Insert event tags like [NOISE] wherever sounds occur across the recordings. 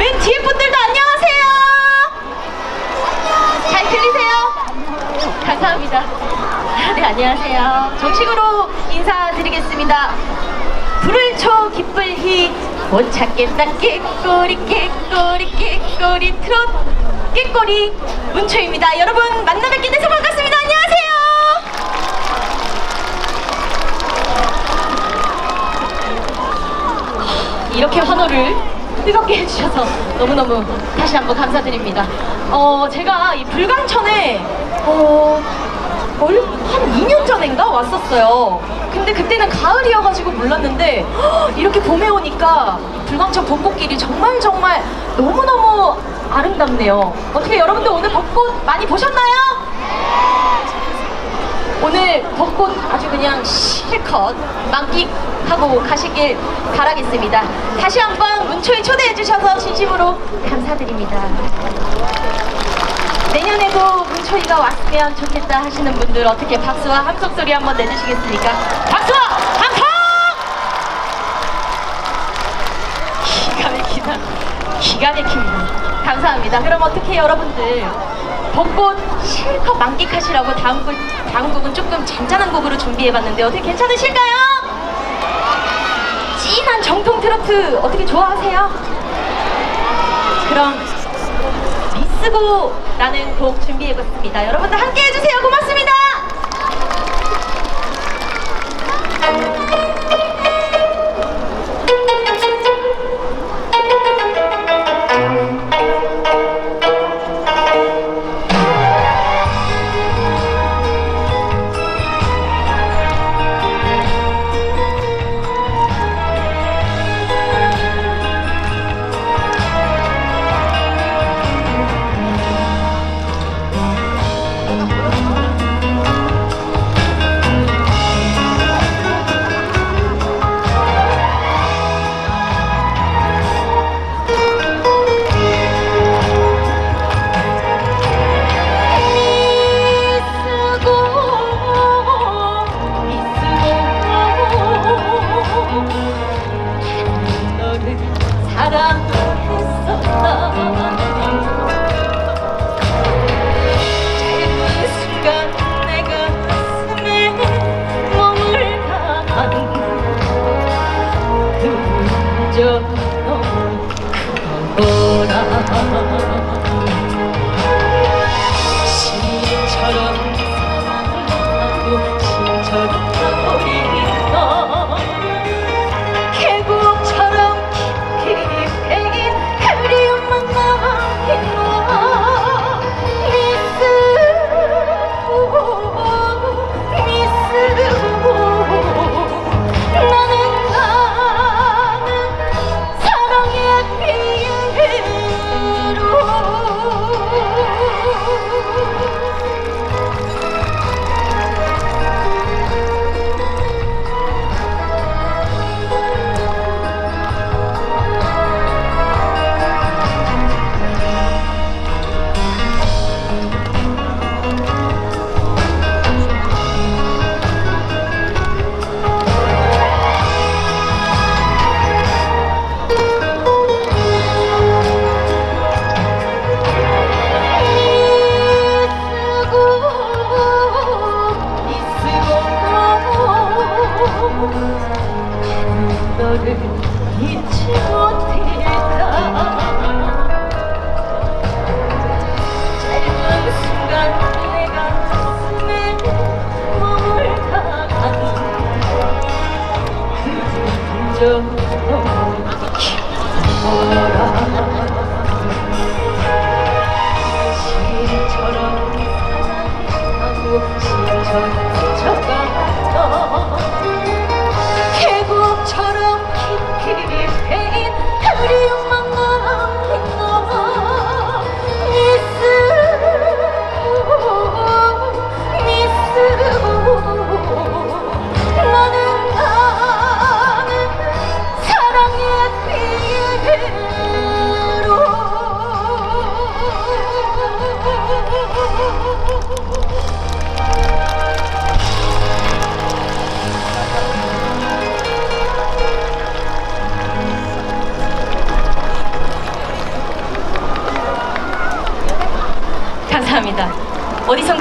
맨 뒤에 분들도 안녕하세요. 잘 들리세요? 감사합니다. 네 안녕하세요. 정식으로 인사드리겠습니다. 불을 쳐 기쁠 희못 찾겠다 깨꼬리 깨꼬리 깨꼬리 트롯 깨꼬리 문초입니다. 여러분 만나 뵙게 돼서 반갑습니다. 안녕하세요. 이렇게 환호를 뜨겁게 해주셔서 너무너무 다시 한번 감사드립니다. 어, 제가 이 불광천에, 어, 얼, 한 2년 전인가 왔었어요. 근데 그때는 가을이어가지고 몰랐는데, 헉, 이렇게 봄에 오니까 불광천 벚꽃길이 정말 정말 너무너무 아름답네요. 어떻게 여러분들 오늘 벚꽃 많이 보셨나요? 오늘 벚꽃 아주 그냥 실컷 만끽하고 가시길 바라겠습니다. 다시 한번 문초에 초대해 주셔서 진심으로 감사드립니다. 내년에도 문초이가 왔으면 좋겠다 하시는 분들 어떻게 박수와 함성 소리 한번 내주시겠습니까? 박수와 함성! 기가 막히다. 기가 막힙니다. 감사합니다. 그럼 어떻게 여러분들 벚꽃 실컷 만끽하시라고 다음 곡, 다음 곡은 조금 잔잔한 곡으로 준비해봤는데 어떻게 괜찮으실까요? 진한 정통 트로트 어떻게 좋아하세요? 그럼 미스고라는 곡 준비해봤습니다. 여러분들 함께 해주세요. 고맙습니다.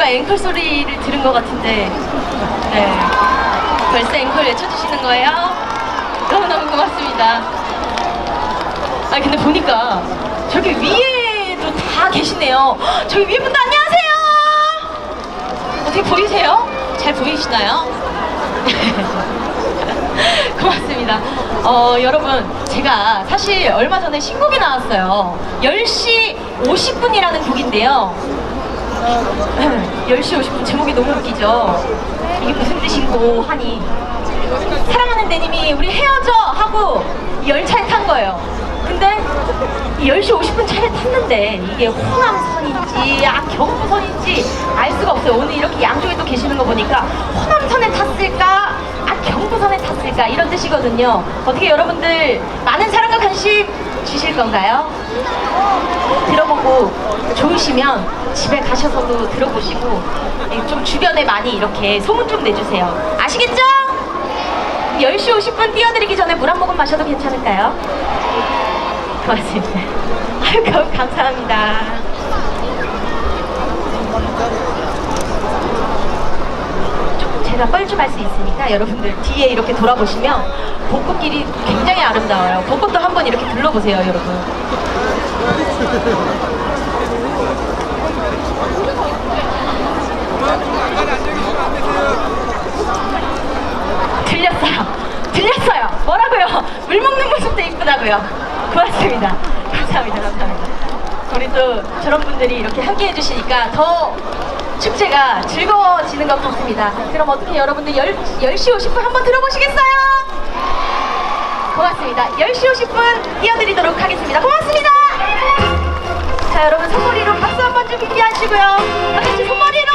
앵콜 소리를 들은 것 같은데, 네. 벌써 앵콜 외쳐주시는 거예요? 너무너무 고맙습니다. 아 근데 보니까 저기 위에도 다 계시네요. 헉, 저기 위에 분들 안녕하세요. 어떻게 보이세요? 잘 보이시나요? [LAUGHS] 고맙습니다. 어, 여러분, 제가 사실 얼마 전에 신곡이 나왔어요. 10시 50분이라는 곡인데요. 10시 [CLEARS THROAT] 50분 제목이 너무 웃기죠? 이게 무슨 뜻인고 하니. 사랑하는 내님이 우리 헤어져 하고 이 열차에 탄 거예요. 근데 이 10시 50분 차를 탔는데 이게 호남선인지 아 경부선인지 알 수가 없어요. 오늘 이렇게 양쪽에 또 계시는 거 보니까 호남선에 탔을까 아 경부선에 탔을까 이런 뜻이거든요. 어떻게 여러분들 많은 사랑과 관심 주실 건가요? 들어보고 좋으시면 집에 가셔서도 들어보시고 예, 좀 주변에 많이 이렇게 소문 좀 내주세요. 아시겠죠? 10시 50분 띄워드리기 전에 물 한 모금 마셔도 괜찮을까요? 고맙습니다. 아유, 감- 감사합니다. 좀 제가 뻘쭘할 수 있으니까 여러분들 뒤에 이렇게 돌아보시면 벚꽃길이 굉장히 아름다워요. 벚꽃도 한번 이렇게 둘러보세요, 여러분. 들렸어요. 들렸어요. 뭐라고요? 물 먹는 모습도 이쁘다고요. 고맙습니다. 감사합니다. 감사합니다. 우리 또 저런 분들이 이렇게 함께 해주시니까 더 축제가 즐거워지는 것 같습니다. 그럼 어떻게 여러분들 10, 10시 50분 한번 들어보시겠어요? 고맙습니다. 10시 50분 띄워드리도록 하겠습니다. 고맙습니다. 자, 여러분 손머리로 박수 한번좀 준비하시고요. 다 같이 손머리로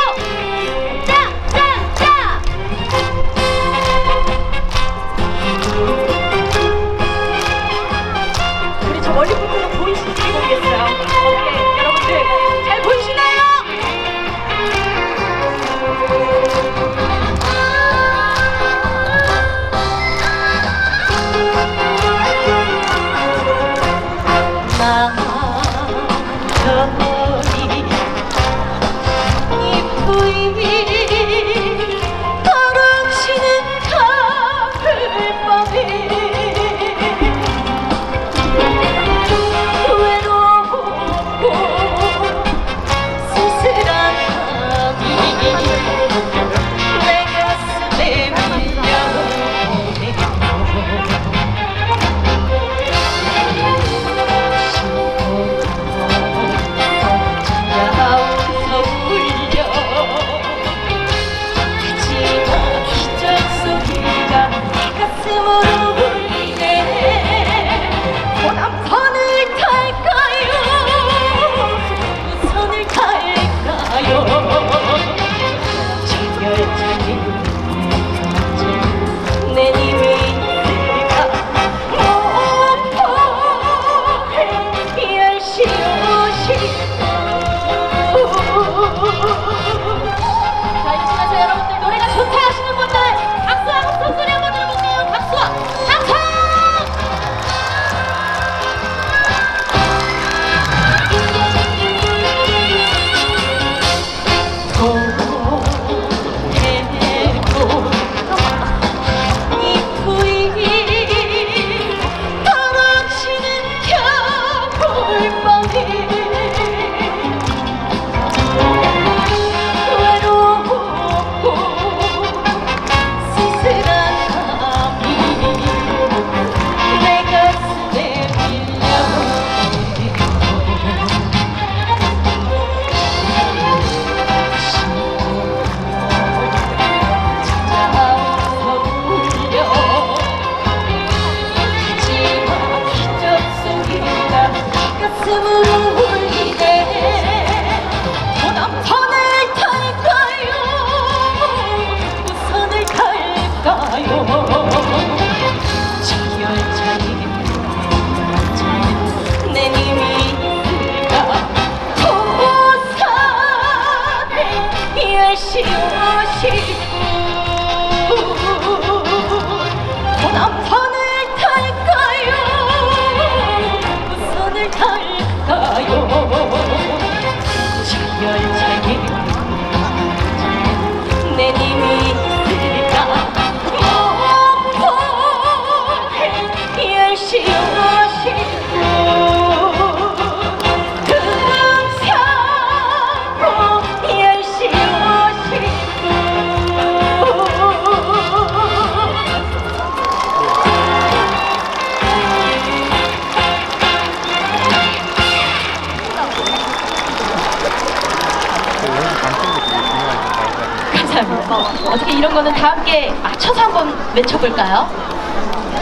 다 함께 맞춰서 한번 외쳐볼까요?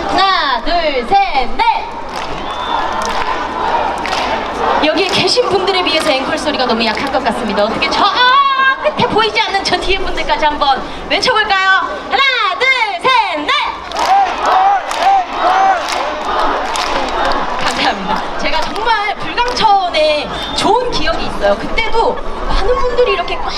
하나, 둘, 셋, 넷! 여기에 계신 분들에 비해서 앵콜 소리가 너무 약한 것 같습니다. 어떻게 저 아, 끝에 보이지 않는 저 뒤에 분들까지 한번 외쳐볼까요? 하나, 둘, 셋, 넷! 감사합니다. 제가 정말 불광천에 좋은 기억이 있어요. 그때도 많은 분들이 이렇게 꽉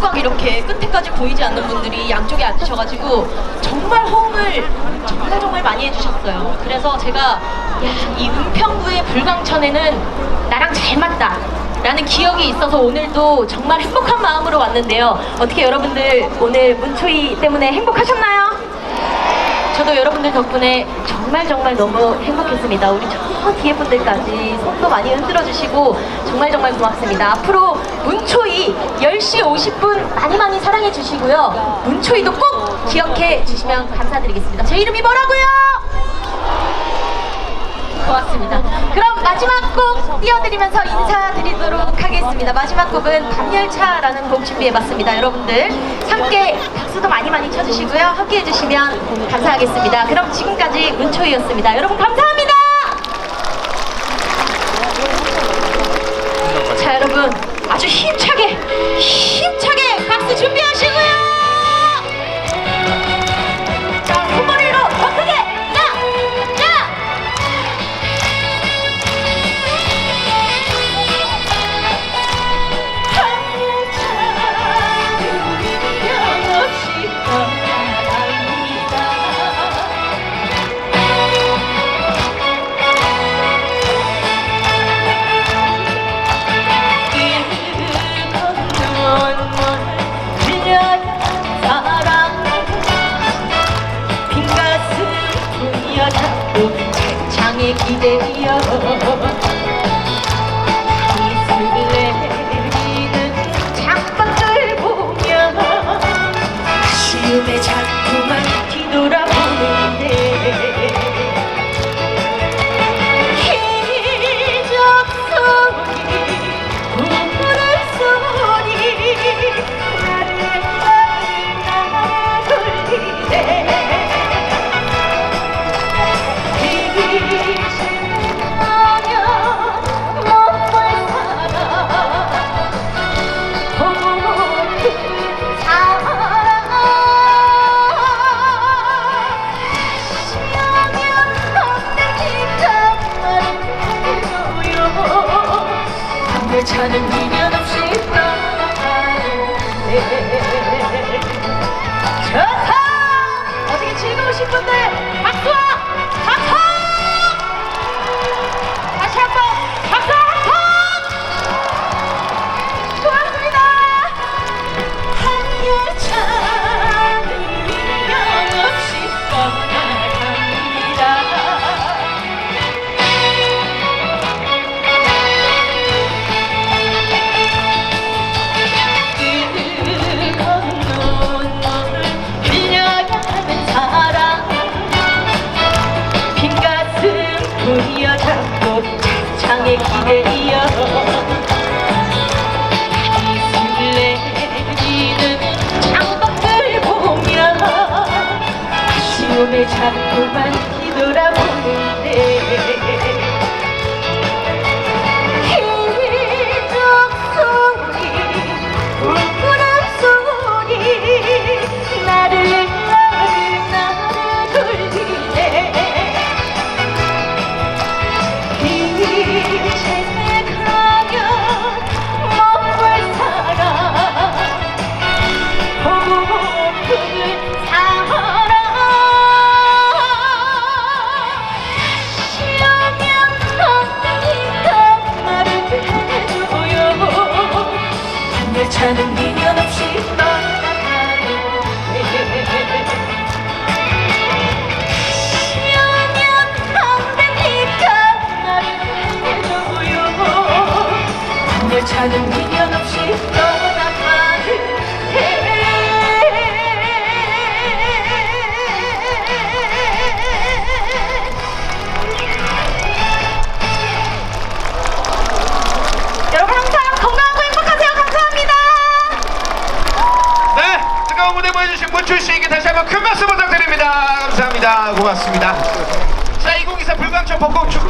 꽉 이렇게 끝에까지 보이지 않는 분들이 양쪽에 앉으셔가지고 정말 호응을 정말 정말 많이 해주셨어요. 그래서 제가 야, 이 은평구의 불광천에는 나랑 잘 맞다. 라는 기억이 있어서 오늘도 정말 행복한 마음으로 왔는데요. 어떻게 여러분들 오늘 문초이 때문에 행복하셨나요? 저도 여러분들 덕분에 정말 정말 너무 행복했습니다. 우리 저 뒤에 분들까지 손도 많이 흔들어 주시고 정말 정말 고맙습니다. 앞으로 문초이 10시 50분 많이 많이 사랑해 주시고요. 문초이도 꼭 기억해 주시면 감사드리겠습니다. 제 이름이 뭐라고요? 고맙습니다. 그럼 마지막 곡 띄워드리면서 인사드리도록 하겠습니다. 마지막 곡은 밤열차라는 곡 준비해봤습니다. 여러분들 함께 박수도 많이 많이 쳐주시고요. 함께 해주시면 감사하겠습니다. 그럼 지금까지 문초이였습니다. 여러분 감사합니다. 아주 힘차게 힘 창에 기대어 여러분 항상 건강하고 행복하세요 감사합니다 네, 다시 한번 큰 박수 부탁드립니다. 감사합니다. 고맙습니다. 자, 2024 불광천 벚꽃 축